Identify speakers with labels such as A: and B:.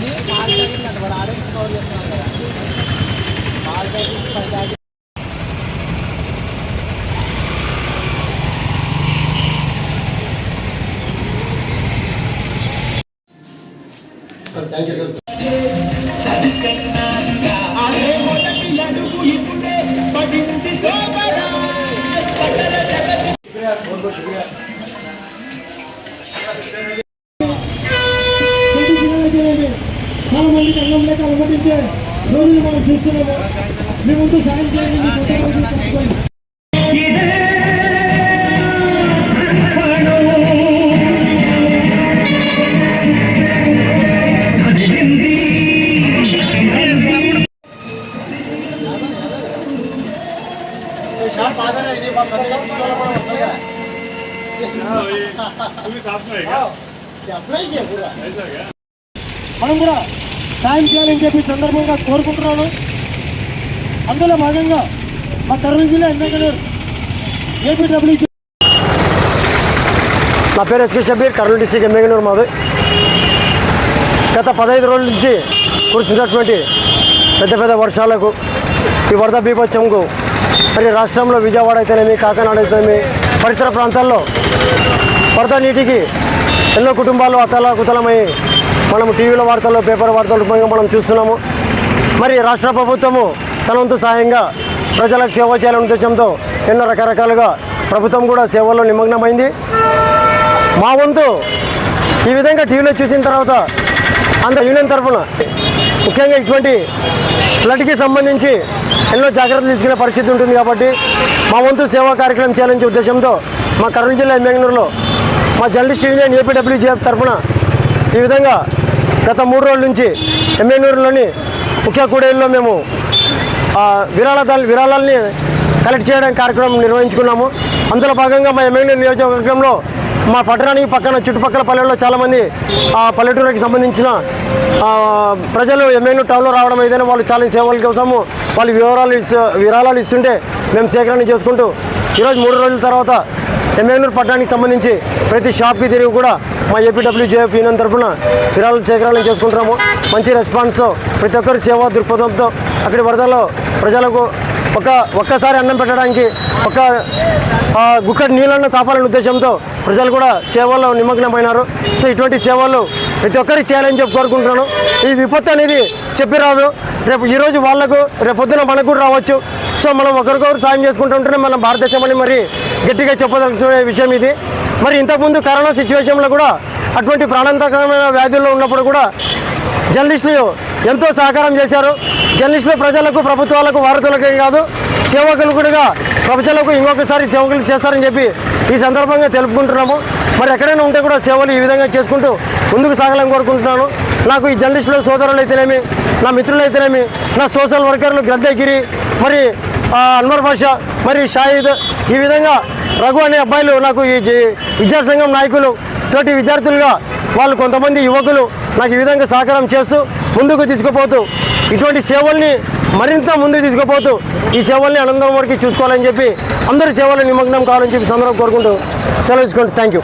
A: ఉంది పాల ప్యాకెట్లు
B: అంటే వాడు ఆడే కవర్ చేస్తున్నాం కదా పాల ప్యాకెట్లు
A: పది ప్యాకెట్ థ్యాంక్
C: యూ సార్ అన్నం లేక అనుమతించే రోజులు మనం చూస్తున్నాము మీ ముందు సాయం చేయండి మీ సొంత రోజులు చెప్పుకోండి.
A: शॉट पाहता ना ఇది మా పెద్ద తీసుకోవాలి మనం అసలుగా
D: तुम्ही साथ में है क्या
A: అప్లై చేయ పూరా
D: ऐसा क्या
C: మనం కూడా సాయం చేయాలని చెప్పి సందర్భంగా కోరుకుంటున్నాను. అందులో భాగంగా మా కర్నూలు జిల్లా ఎమ్మెల్యే ఏపీడబ్ల్యూ
E: నా పేరు ఎస్కే షబీర్ కర్నూలు డిస్టిక్ ఎమ్మెగనూరు మాది. గత పదహైదు రోజుల నుంచి కురిసినటువంటి పెద్ద పెద్ద వర్షాలకు ఈ వరద బీభత్సంకు మరి రాష్ట్రంలో విజయవాడ అయితేనేమి కాకినాడ అయితేనేమి పరిసర ప్రాంతాల్లో వరద నీటికి ఎన్నో కుటుంబాలు అతలాకుతలమై మనం టీవీల వార్తల్లో పేపర్ వార్తల రూపంగా మనం చూస్తున్నాము. మరి రాష్ట్ర ప్రభుత్వము తనంతు సహాయంగా ప్రజలకు సేవ చేయాలనే ఉద్దేశంతో ఎన్నో రకరకాలుగా ప్రభుత్వం కూడా సేవల్లో నిమగ్నమైంది. మా వంతు ఈ విధంగా టీవీలో చూసిన తర్వాత అంత యూనియన్ తరఫున ముఖ్యంగా ఇటువంటి ఫ్లడ్కి సంబంధించి ఎన్నో జాగ్రత్తలు తీసుకునే పరిస్థితి ఉంటుంది కాబట్టి మా వంతు సేవా కార్యక్రమం చేయాలనే ఉద్దేశంతో మా కర్నూలు జిల్లా ఎమ్మెగనూరులో మా జర్నలిస్ట్ యూనియన్ ఏపీడబ్ల్యూజీఎఫ్ తరఫున ఈ విధంగా గత మూడు రోజుల నుంచి ఎమ్మెగనూరులోని ముఖ్య కూడేళ్ళలో మేము విరాళదాలు విరాళాలని కలెక్ట్ చేయడానికి కార్యక్రమం నిర్వహించుకున్నాము. అందులో భాగంగా మా ఎమ్మెల్యే నియోజకవర్గంలో మా పట్టణానికి పక్కన చుట్టుపక్కల పల్లెల్లో చాలామంది ఆ పల్లెటూరుకి సంబంధించిన ప్రజలు ఎమ్మెల్యే టౌన్లో రావడం ఏదైనా వాళ్ళు చాలా సేవల కోసము వాళ్ళు వివరాలు ఇస్తూ విరాళాలు ఇస్తుంటే మేము సేకరణ చేసుకుంటూ ఈరోజు మూడు రోజుల తర్వాత ఎమ్మెల్యూరు పట్టణానికి సంబంధించి ప్రతి షాప్కి తిరిగి కూడా మా ఏపీడబ్ల్యూజేఎఫ్ యూనియన్ తరఫున విరాళాలు సేకరణ చేసుకుంటున్నాము. మంచి రెస్పాన్స్ ప్రతి ఒక్కరి సేవా దృక్పథంతో అక్కడి వరదల్లో ప్రజలకు ఒక ఒక్కసారి అన్నం పెట్టడానికి ఒక ఆ, గుక్కడి నీళ్ళన్న తాపాలనే ఉద్దేశంతో ప్రజలు కూడా సేవల్లో నిమగ్నమైనారు. సో ఇటువంటి సేవలు ప్రతి ఒక్కరికి చేయాలని చెప్పి కోరుకుంటున్నాను. ఈ విపత్తు అనేది చెప్పి రాదు రేపు ఈరోజు వాళ్ళకు రేపు పొద్దున మనకు కూడా రావచ్చు. సో మనం ఒకరికొకరు సాయం చేసుకుంటూ ఉంటేనే మనం భారతదేశం అని మరి గట్టిగా చెప్పదలుచుకునే విషయం ఇది. మరి ఇంతకుముందు కరోనా సిచ్యువేషన్లో కూడా అటువంటి ప్రాణాంతకరమైన వ్యాధుల్లో ఉన్నప్పుడు కూడా జర్నలిస్టులు ఎంతో సహకారం చేశారు. జర్నలిస్టులు ప్రజలకు ప్రభుత్వాలకు వారతులకేం కాదు సేవకులు కూడా ప్రజలకు ఇంకొకసారి సేవకులు చేస్తారని చెప్పి ఈ సందర్భంగా తెలుపుకుంటున్నాము. మరి ఎక్కడైనా ఉంటే కూడా సేవలు ఈ విధంగా చేసుకుంటూ ముందుకు సాగాలని కోరుకుంటున్నాను. నాకు ఈ జర్నలిస్టులు సోదరులు అయితేనేమి నా మిత్రులు అయితేనేమి నా సోషల్ వర్కర్లు గ్రంథగిరి మరి అన్వర్ బాషా మరియు షాహిద్ ఈ విధంగా రఘు అనే అబ్బాయిలు నాకు ఈ విద్యాసంఘం నాయకులు తోటి విద్యార్థులుగా వాళ్ళు కొంతమంది యువకులు నాకు ఈ విధంగా సహకారం చేస్తూ ముందుకు తీసుకుపోతూ ఇటువంటి సేవల్ని మరింత ముందుకు తీసుకుపోతూ ఈ సేవల్ని అనంతరం వరకు చూసుకోవాలని చెప్పి అందరూ సేవలు నిమగ్నం కావాలని చెప్పి సందర్భం కోరుకుంటూ సెలవు తీసుకుంటూ థ్యాంక్ యూ.